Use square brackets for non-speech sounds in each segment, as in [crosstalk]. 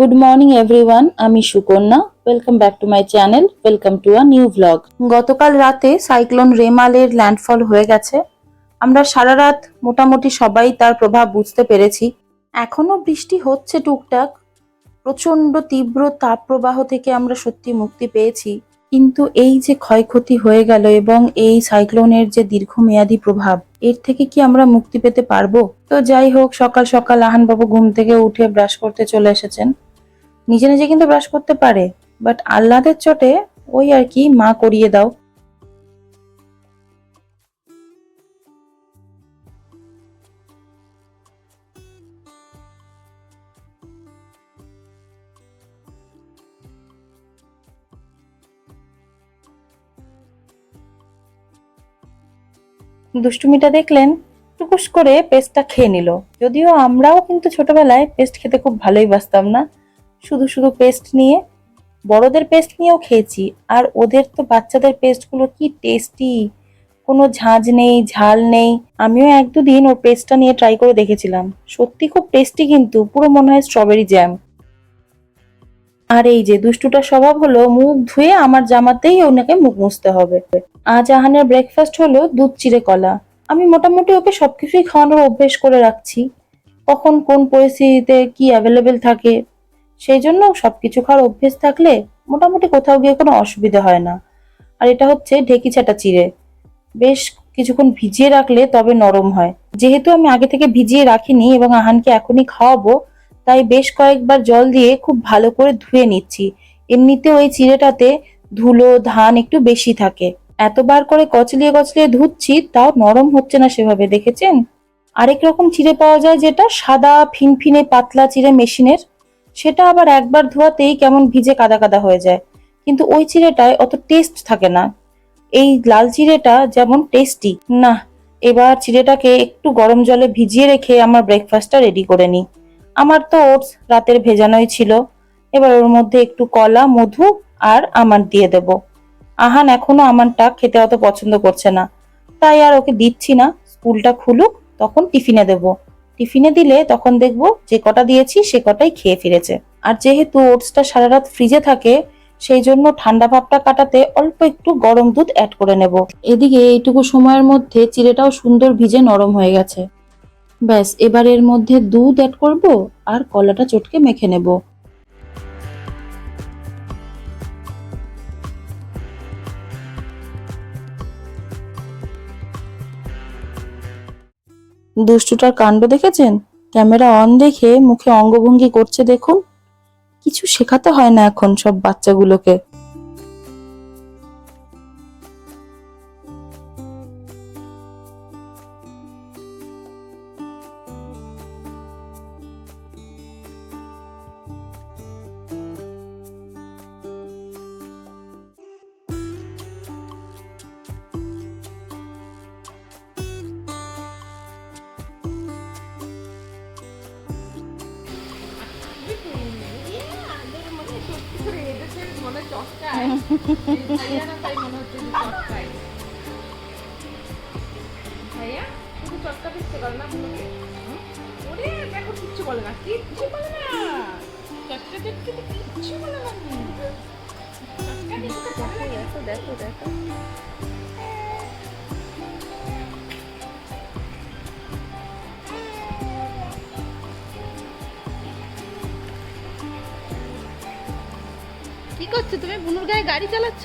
Good morning everyone আমি Sukanya. Welcome back to my channel welcome to a new vlog গতকাল রাতে cyclone রেমালের landfall হয়ে গেছে। আমরা সারা রাত মোটামুটি সবাই তার প্রভাব বুঝতে পেরেছি। এখনও বৃষ্টি হচ্ছে টুকটাক। প্রচণ্ড তীব্র তাপপ্রবাহ থেকে আমরা সত্যি মুক্তি পেয়েছি। কিন্তু এই যে ক্ষয়ক্ষতি হয়ে গেল এবং এই সাইক্লোনের যে দীর্ঘমেয়াদী প্রভাব, এর থেকে কি আমরা মুক্তি পেতে পারব? তো যাই হোক, সকাল সকাল আহানবাবু ঘুম থেকে উঠে ব্রাশ করতে চলে এসেছেন। নিজে নিজে কিন্তু ব্রাশ করতে পারে বাট আহ্লাদের চোটে ওই আর কি মা করিয়ে দাও। দুষ্টুমিটা দেখলেন, টুকুস করে পেস্টটা খেয়ে নিল। যদিও আমরাও কিন্তু ছোটবেলায় পেস্ট খেতে খুব ভালোই বাসতাম না। শুধু শুধু পেস্ট নিয়ে, বড়দের পেস্ট নিয়েও খেয়েছি, আর ওদের তো বাচ্চাদের পেস্টগুলো কি টেস্টি কোনো ঝাঁঝ নেই, ঝাল নেই। আমিও এক দুদিন ওর পেস্টটা নিয়ে ট্রাই করে দেখেছিলাম। সত্যি খুব টেস্টি কিন্তু, পুরো মনে হয় স্ট্রবেরি জ্যাম আর এই যে দুষ্টুটার স্বভাব হলো, মুখ ধুয়ে আমার জামাতেই ওনাকে মুখ মুছতে হবে। আজ আহানের ব্রেকফাস্ট হলো দুধ চিড়ে কলা। আমি মোটামুটি ওকে সবকিছুই খাওয়ানোর অভ্যেস করে রাখছি। কখন কোন পরিস্থিতিতে কি অ্যাভেলেবেল থাকে সেই জন্য সবকিছু খাওয়ার অভ্যেস থাকলে মোটামুটি কোথাও গিয়ে কোনো অসুবিধা হয় না। আর এটা হচ্ছে ঢেকি ছাটা চিড়ে। বেশ কিছুক্ষণ ভিজিয়ে রাখলে তবে নরম হয়। যেহেতু আমি আগে থেকে ভিজিয়ে রাখিনি এবং আহানকে এখনই খাওয়াবো, তাই বেশ কয়েকবার জল দিয়ে খুব ভালো করে ধুয়ে নিচ্ছি। এমনিতেও ওই চিড়েটাতে ধুলো, ধান একটু বেশি থাকে। এতবার করে কচলিয়ে কচলিয়ে ধুচ্ছি, তাও নরম হচ্ছে না সেভাবে, দেখেছেন? আরেক রকম চিড়ে পাওয়া যায় যেটা সাদা ফিনফিনে পাতলা চিড়ে মেশিনের। সেটা আবার একবার ধোয়াতেই কেমন ভিজে কাদা কাদা হয়ে যায়। কিন্তু ওই চিড়েটায় অত টেস্ট থাকে না। এই লাল চিড়েটা যেমন টেস্টি না এবার চিড়েটাকে একটু গরম জলে ভিজিয়ে রেখে আমার ব্রেকফাস্টটা রেডি করে নিই। আমার তো ওটস রাতের ভেজানোই ছিল। এবার ওর মধ্যে একটু কলা, মধু আর আমার দিয়ে দেব। আহান এখনও আমারটা খেতে অত পছন্দ করছে না। তাই আর ওকে দিচ্ছি না। স্কুলটা খুলুক, তখন টিফিনে দেব। টিফিনে দিলে তখন দেখব যে কটা দিয়েছি, সে কটাই খেয়ে ফিরেছে। আর যেহেতু ওটসটা সারা রাত ফ্রিজে থাকে, সেই জন্য ঠান্ডা ভাবটা কাটাতে অল্প একটু গরম দুধ অ্যাড করে নেব। এদিকে এইটুকু সময়ের মধ্যে চিড়েটাও সুন্দর ভিজে নরম হয়ে গেছে। ব্যাস, এবার এর মধ্যে দুধ অ্যাড করব আর কলাটা চটকে মেখে নেব। দুষ্টুটার কাণ্ড দেখেছেন? ক্যামেরা অন দেখে মুখে অঙ্গভঙ্গি করছে দেখুন। কিছু শেখাতে হয় না এখন সব বাচ্চাগুলোকে। কিচ্ছু বলে না কিচ্ছু বলে না চটকা চটকে কিচ্ছু বলে না দেখো দেখো দেখো। করছ? তুমি বুনুর গায়ে গাড়ি চালাচ্ছ?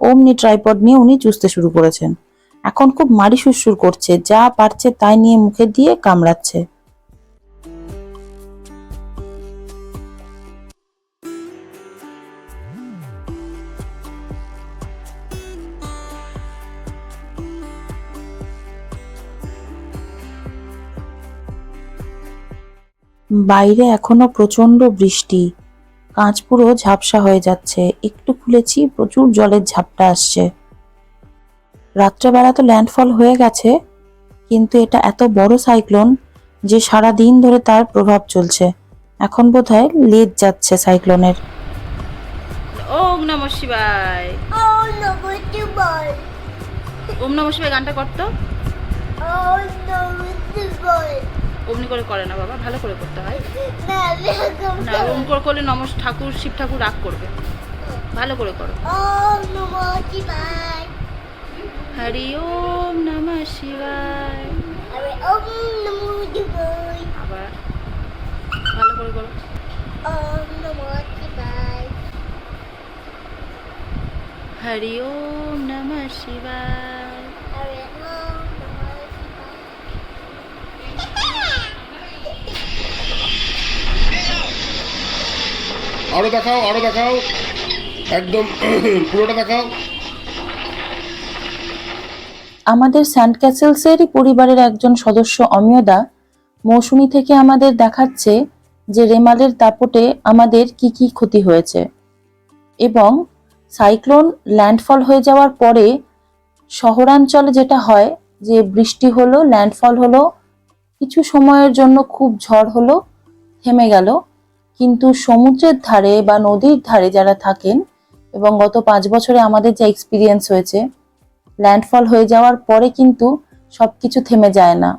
অমনি ট্রাইপড নিয়ে উনি চুষতে শুরু করেছেন। এখন খুব মারি সুরসুর করছে, যা পারছে তাই নিয়ে মুখে দিয়ে কামড়াচ্ছে। বাইরে এখনও প্রচণ্ড বৃষ্টি। কাঁচ পুরো ঝাপসা হয়ে যাচ্ছে। একটু খুলেছি প্রচুর জলের ঝাপটা আসছে। রাত্রেবেলা তো ল্যান্ডফল হয়ে গেছে কিন্তু এটা এত বড় সাইক্লোন যে সারা দিন ধরে তার প্রভাব চলছে। এখন বোধহয় লেজ যাচ্ছে সাইক্লোনের। ওম নম শিবায়। ওম নম শিবায়। গানটা করতো অমনি করে করে না বাবা ভালো করে করতে হয় না ওম করে করলে নমস ঠাকুর শিব ঠাকুর রাগ করবে ভালো করে করো? হরি ওম নমঃ শিবায়? আবার ভালো করে করো? হরি ওম নমঃ আরও দেখাও আরও দেখাও। একদম, [clears throat] পুরোটা দেখাও। আমাদের স্যান্ড ক্যাসেলসেরই পরিবারের একজন সদস্য অমিয়দা মৌসুমি থেকে আমাদের দেখাচ্ছে যে রেমালের দাপটে আমাদের কি কি ক্ষতি হয়েছে। এবং সাইক্লোন ল্যান্ডফল হয়ে যাওয়ার পরে শহরাঞ্চলে যেটা হয় যে বৃষ্টি হলো, ল্যান্ডফল হলো, কিছু সময়ের জন্য খুব ঝড় হলো, থেমে গেল। কিন্তু সমুদ্রের ধারে বা নদীর ধারে যারা থাকেন এবং গত পাঁচ বছরে আমাদের যা এক্সপিরিয়েন্স হয়েছে ল্যান্ডফল হয়ে যাওয়ার পরে কিন্তু সব কিছু থেমে যায় না।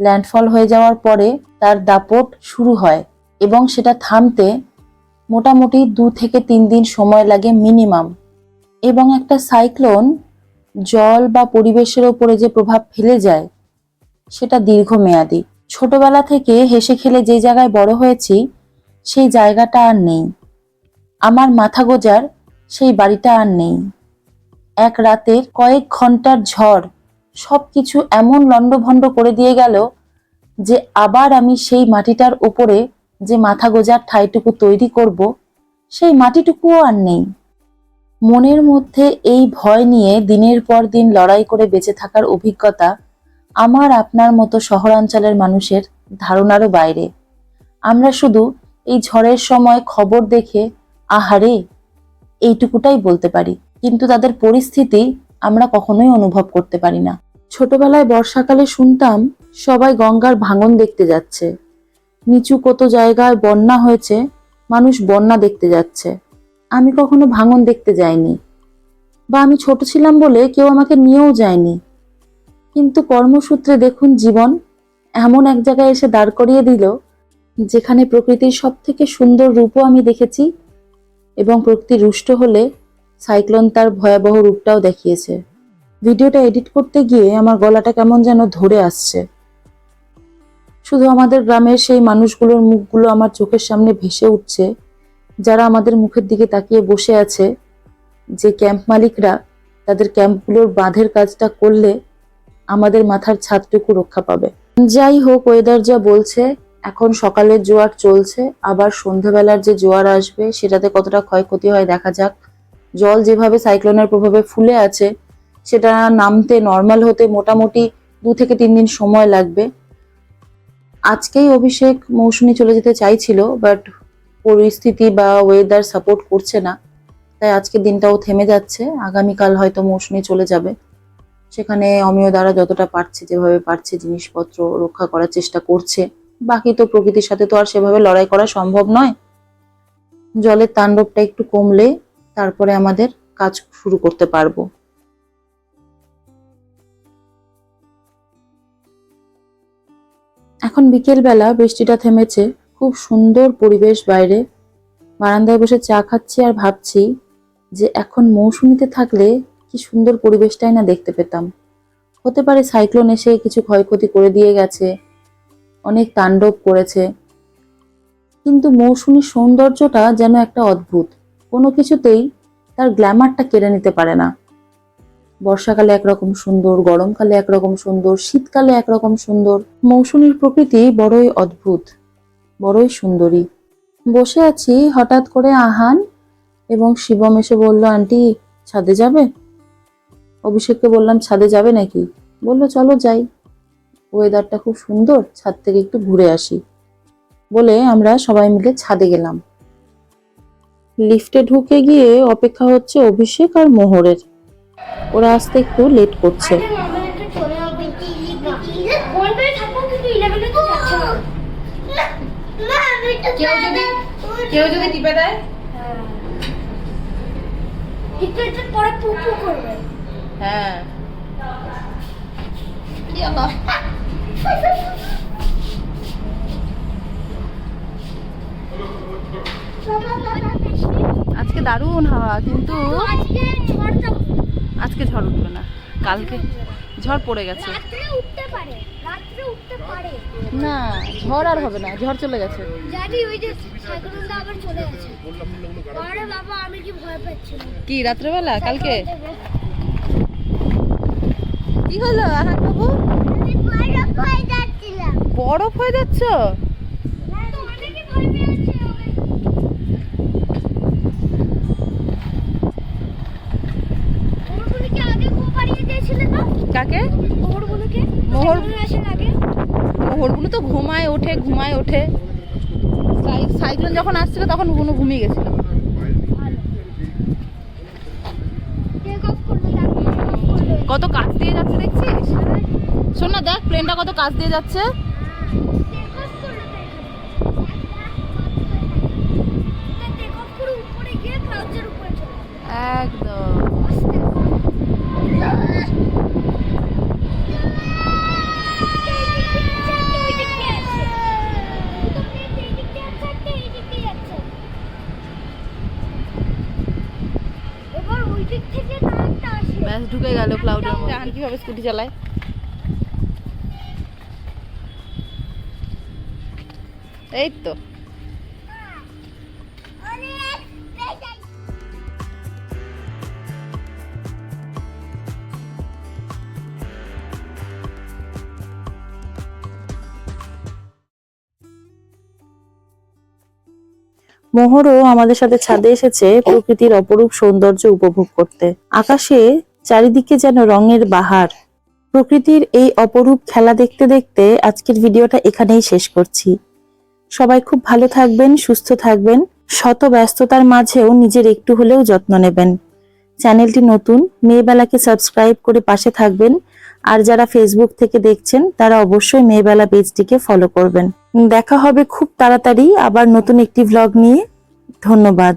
ল্যান্ডফল হয়ে যাওয়ার পরে তার দাপট শুরু হয় এবং সেটা থামতে মোটামুটি দু থেকে তিন দিন সময় লাগে মিনিমাম এবং একটা সাইক্লোন জল বা পরিবেশের ওপরে যে প্রভাব ফেলে যায়, সেটা দীর্ঘমেয়াদী। ছোটবেলা থেকে হেসে খেলে যে জায়গায় বড় হয়েছি সেই জায়গাটা আর নেই। আমার মাথা গোজার সেই বাড়িটা আর নেই। এক রাতের কয়েক ঘণ্টার ঝড় সবকিছু এমন লণ্ডভণ্ড করে দিয়ে গেল যে আবার আমি সেই মাটিটার ওপরে যে মাথা গোজার ঠাইটুকু তৈরি করব, সেই মাটিটুকুও আর নেই। মনের মধ্যে এই ভয় নিয়ে দিনের পর দিন লড়াই করে বেঁচে থাকার অভিজ্ঞতা আমার আপনার মতো শহরাঞ্চলের মানুষের ধারণারও বাইরে। আমরা শুধু এই ঝড়ের সময় খবর দেখে, আহারে, এইটুকুটাই বলতে পারি। কিন্তু তাদের পরিস্থিতি আমরা কখনোই অনুভব করতে পারি না। ছোটবেলায় বর্ষাকালে শুনতাম, সবাই গঙ্গার ভাঙন দেখতে যাচ্ছে। নিচু কত জায়গায় বন্যা হয়েছে, মানুষ বন্যা দেখতে যাচ্ছে। আমি কখনো ভাঙন দেখতে যাইনি। বা আমি ছোট ছিলাম বলে কেউ আমাকে নিয়েও যায়নি। কিন্তু কর্মসূত্রে দেখুন, জীবন এমন এক জায়গায় এসে দাঁড় করিয়ে দিল যেখানে প্রকৃতির সব থেকে সুন্দর রূপও আমি দেখেছি এবং প্রকৃতি রুষ্ট হলে সাইক্লোন তার ভয়াবহ রূপটাও দেখিয়েছে। ভিডিওটা এডিট করতে গিয়ে আমার গলাটা কেমন যেন ধরে আসছে। শুধু আমাদের গ্রামের সেই মানুষগুলোর মুখগুলো আমার চোখের সামনে ভেসে উঠছে, যারা আমাদের মুখের দিকে তাকিয়ে বসে আছে, যে ক্যাম্প মালিকরা তাদের ক্যাম্পগুলোর বাঁধের কাজটা করলে আমাদের মাথার ছাদটুকু রক্ষা পাবে। যাই হোক ওয়েদার যা বলছে এখন সকালের জোয়ার চলছে, আবার সন্ধেবেলার যে জোয়ার আসবে সেটাতে কতটা ক্ষয়ক্ষতি হয় দেখা যাক। জল যেভাবে সাইক্লোনের প্রভাবে ফুলে আছে, সেটা নামতে নর্মাল হতে মোটামুটি দু থেকে তিন দিন সময় লাগবে। আজকেই অভিষেক মৌসুমি চলে যেতে চাইছিল বাট পরিস্থিতি বা ওয়েদার সাপোর্ট করছে না, তাই আজকের দিনটাও থেমে যাচ্ছে। আগামীকাল হয়তো মৌসুমি চলে যাবে। সেখানে অমিয় দ্বারা যতটা পারছে, যেভাবে পারছে জিনিসপত্র রক্ষা করার চেষ্টা করছে। বাকি তো প্রকৃতির সাথে তো আর সেভাবে লড়াই করা সম্ভব নয়। জলের তাণ্ডবটা একটু কমলে তারপরে আমাদের কাজ শুরু করতে পারব। এখন বিকেলবেলা বৃষ্টিটা থেমেছে, খুব সুন্দর পরিবেশ বাইরে। বারান্দায় বসে চা খাচ্ছি আর ভাবছি যে এখন মৌসুমিতে থাকলে কি সুন্দর পরিবেশটাই না দেখতে পেতাম। হতে পারে সাইক্লোন এসে কিছু ক্ষয়ক্ষতি করে দিয়ে গেছে অনেক তাণ্ডব করেছে। কিন্তু মৌসুমীর সৌন্দর্যটা যেন একটা অদ্ভুত। কোনো কিছুতেই তার গ্ল্যামারটা কেড়ে নিতে পারে না। বর্ষাকালে একরকম সুন্দর, গরমকালে একরকম সুন্দর, শীতকালে একরকম সুন্দর। মৌসুমীর প্রকৃতি বড়ই অদ্ভুত, বড়ই সুন্দরী। বসে আছি হঠাৎ করে আহান এবং শিবম এসে বলল, আন্টি, ছাদে যাবে? অভিষেককে বললাম, ছাদে যাবে নাকি? বলল, চলো যাই। ওয়েদারটা খুব সুন্দর ছাদ থেকে একটু ঘুরে আসি। বলে আমরা সবাই মিলে ছাদে গেলাম। লিফটে ঢুকে গিয়ে অপেক্ষা হচ্ছে অভিষেক আর মোহরের। ওরা আসতে একটু লেট করছে। কেউ যদি টিপে দেয়? পরে করবে। হ্যাঁ। আজকে দারুণ হাওয়া কিন্তু আজকে ঝড় উঠবে না। কালকে ঝড় পড়ে গেছে। না ঝড় আর হবে না ঝড় চলে গেছে। কি রাত্রেবেলা? কালকে? কি হলো আহান বাবু আমি ভয় ভয় যাচ্ছিলাম বরফ হয়ে যাচ্ছ। কাকে? মোহরগুলো তো ঘুমায় ওঠে ঘুমায় ওঠে। সাই- সাইক্লোন যখন আসছিল তখন গুনো ঘুমিয়ে গেছিল। কত কাছ দিয়ে যাচ্ছে দেখছিস? শোন না, দেখ প্লেনটা কত কাজ দিয়ে যাচ্ছে। ব্যাস, ঢুকে গেল ক্লাউডের মধ্যে। কীভাবে স্কুটি চালায়? এই তো। মোহরও আমাদের সাথে ছাদে এসেছে প্রকৃতির অপরূপ সৌন্দর্য উপভোগ করতে। আকাশে চারিদিকে যেন রঙের বাহার। প্রকৃতির এই অপরূপ খেলা দেখতে দেখতে আজকের ভিডিওটা এখানেই শেষ করছি। সবাই খুব ভালো থাকবেন, সুস্থ থাকবেন। শত ব্যস্ততার মাঝেও নিজের একটু হলেও যত্ন নেবেন। চ্যানেলটি নতুন, মেয়েবেলাকে সাবস্ক্রাইব করে পাশে থাকবেন। আর যারা ফেসবুক থেকে দেখছেন, তারা অবশ্যই মেয়েবেলা পেজটিকে ফলো করবেন। দেখা হবে খুব তাড়াতাড়ি আবার নতুন একটি ভ্লগ নিয়ে। ধন্যবাদ।